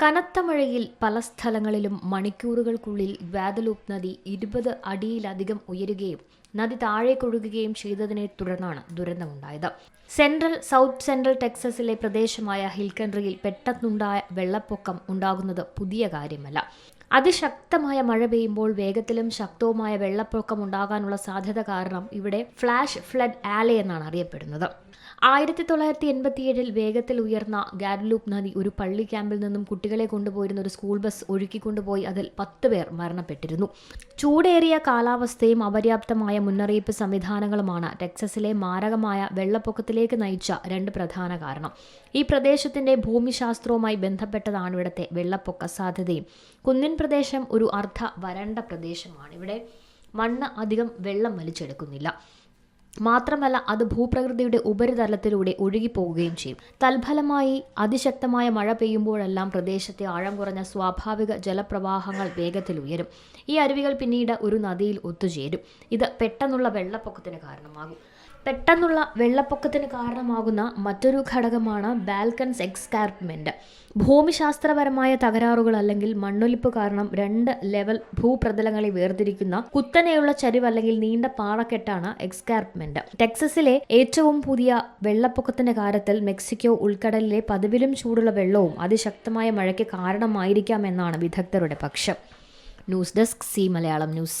കനത്ത മഴയിൽ പല സ്ഥലങ്ങളിലും മണിക്കൂറുകൾക്കുള്ളിൽ വാദലൂപ്പ് നദി ഇരുപത് അടിയിലധികം ഉയരുകയും നദി താഴേക്കൊഴുകുകയും ചെയ്തതിനെ തുടർന്നാണ് ദുരന്തമുണ്ടായത്. സെൻട്രൽ സൗത്ത് സെൻട്രൽ ടെക്സസിലെ പ്രദേശമായ ഹിൽ കൺട്രിയിൽ പെട്ടെന്നുണ്ടായ വെള്ളപ്പൊക്കം ഉണ്ടാകുന്നത് പുതിയ കാര്യമല്ല. അതിശക്തമായ മഴ പെയ്യുമ്പോൾ വേഗത്തിലും ശക്തവുമായ വെള്ളപ്പൊക്കം ഉണ്ടാകാനുള്ള സാധ്യത കാരണം ഇവിടെ ഫ്ലാഷ് ഫ്ലഡ് ആലെ എന്നാണ് അറിയപ്പെടുന്നത്. ആയിരത്തി തൊള്ളായിരത്തി എൺപത്തിയേഴിൽ വേഗത്തിൽ ഉയർന്ന ഗാഡ്ലൂപ്പ് നദി ഒരു പള്ളി ക്യാമ്പിൽ നിന്നും കുട്ടികളെ കൊണ്ടുപോയിരുന്ന ഒരു സ്കൂൾ ബസ് ഒഴുക്കിക്കൊണ്ടുപോയി അതിൽ പത്ത് പേർ മരണപ്പെട്ടിരുന്നു. ചൂടേറിയ കാലാവസ്ഥയും അപര്യാപ്തമായ മുന്നറിയിപ്പ് സംവിധാനങ്ങളുമാണ് ടെക്സസിലെ മാരകമായ വെള്ളപ്പൊക്കത്തിലേക്ക് നയിച്ച രണ്ട് പ്രധാന കാരണം. ഈ പ്രദേശത്തിന്റെ ഭൂമിശാസ്ത്രവുമായി ബന്ധപ്പെട്ടതാണ് ഇവിടുത്തെ വെള്ളപ്പൊക്ക സാധ്യതയും. കുന്നിൻ പ്രദേശം ഒരു അർദ്ധ വരണ്ട പ്രദേശമാണ്. ഇവിടെ മണ്ണ് അധികം വെള്ളം വലിച്ചെടുക്കുന്നില്ല. മാത്രമല്ല അത് ഭൂപ്രകൃതിയുടെ ഉപരിതലത്തിലൂടെ ഒഴുകിപ്പോവുകയും ചെയ്യും. തൽഫലമായി അതിശക്തമായ മഴ പെയ്യുമ്പോഴെല്ലാം പ്രദേശത്തെ ആഴം കുറഞ്ഞ സ്വാഭാവിക ജലപ്രവാഹങ്ങൾ വേഗത്തിൽ ഉയരും. ഈ അരുവികൾ പിന്നീട് ഒരു നദിയിൽ ഒത്തുചേരും. ഇത് പെട്ടെന്നുള്ള വെള്ളപ്പൊക്കത്തിന് കാരണമാകും. പെട്ടെന്നുള്ള വെള്ളപ്പൊക്കത്തിന് കാരണമാകുന്ന മറ്റൊരു ഘടകമാണ് ബാൽക്കൻസ് എക്സ്കാർപ്മെന്റ് ഭൂമിശാസ്ത്രപരമായ തകരാറുകൾ അല്ലെങ്കിൽ മണ്ണൊലിപ്പ് കാരണം രണ്ട് ലെവൽ ഭൂപ്രതലങ്ങളെ വേർതിരിക്കുന്ന കുത്തനെയുള്ള ചരിവ് അല്ലെങ്കിൽ നീണ്ട പാറക്കെട്ടാണ് എക്സ്കാർപ്മെന്റ് ടെക്സസിലെ ഏറ്റവും പുതിയ വെള്ളപ്പൊക്കത്തിന്റെ കാര്യത്തിൽ മെക്സിക്കോ ഉൾക്കടലിലെ പതിവിലും ചൂടുള്ള വെള്ളവും അതിശക്തമായ മഴയ്ക്ക് കാരണമായിരിക്കാമെന്നാണ് വിദഗ്ധരുടെ പക്ഷം. News desk C Malayalam news.